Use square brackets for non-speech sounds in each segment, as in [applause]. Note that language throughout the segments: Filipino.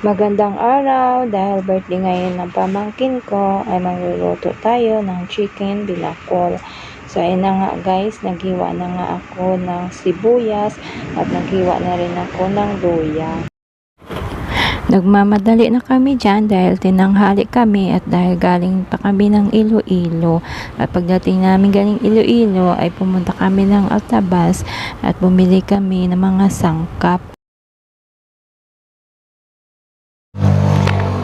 Magandang araw dahil birthday ngayon ng pamangkin ko ay magluluto tayo ng chicken binakol. So ayun na nga guys, naghiwa na nga ako ng sibuyas at naghiwa na rin ako ng luya. Nagmamadali na kami dyan dahil tinanghali kami at dahil galing pa kami ng Iloilo. At pagdating namin galing Iloilo ay pumunta kami ng Altabas at bumili kami ng mga sangkap.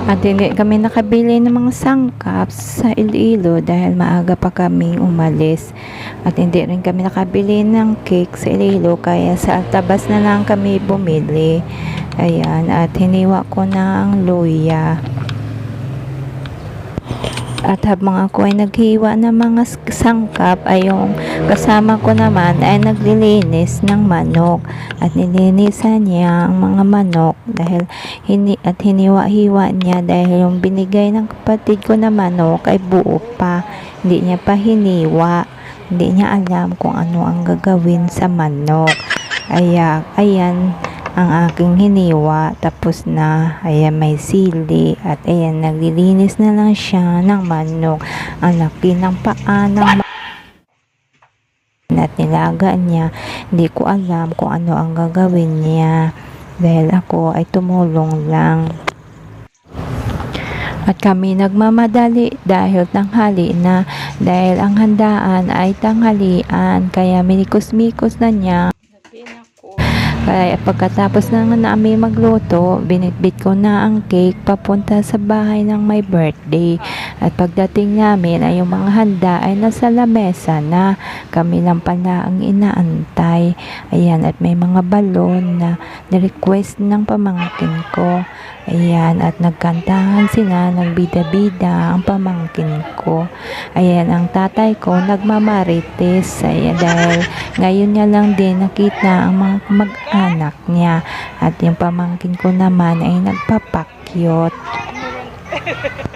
At hindi kami nakabili ng mga sangkap sa Iloilo dahil maaga pa kami umalis. At hindi rin kami nakabili ng cake sa Iloilo kaya sa Altabas na lang kami bumili. Ayan, at hiniwa ko na ang luya. At habang ako ay naghiwa ng mga sangkap, ay yung kasama ko naman ay naglilinis ng manok. At nilinisan niya ang mga manok dahil hini, at hiniwa-hiwa niya dahil yung binigay ng kapatid ko na manok ay buo pa. Hindi niya pa hiniwa. Hindi niya alam kung ano ang gagawin sa manok. Aya, ayan ang aking hiniwa tapos na. Ayan may sili at ayan naglilinis na lang siya ng manok. Ang laki ng paa ng at nilaga niya. Hindi ko alam kung ano ang gagawin niya dahil ako ay tumulong lang. At kami nagmamadali dahil tanghali na. Dahil ang handaan ay tanghalian kaya minikos-mikos na niya kaya pagkatapos na namin magluto, binitbit ko na ang cake papunta sa bahay ng may birthday. At pagdating namin ay yung mga handa ay nasa lamesa na. Kami lang pala ang inaantay. Ayan, at may mga balon na na-request ng pamangkin ko. Ayan, at nagkantahan sila, nagbida-bida ang pamangkin ko. Ayan, ang tatay ko nagmamarites. Ayan, dahil ngayon niya lang din nakita ang mga mag-anak niya. At yung pamangkin ko naman ay nagpapakyot. [laughs]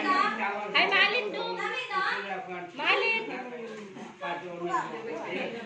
Hai Malin dong. Malin.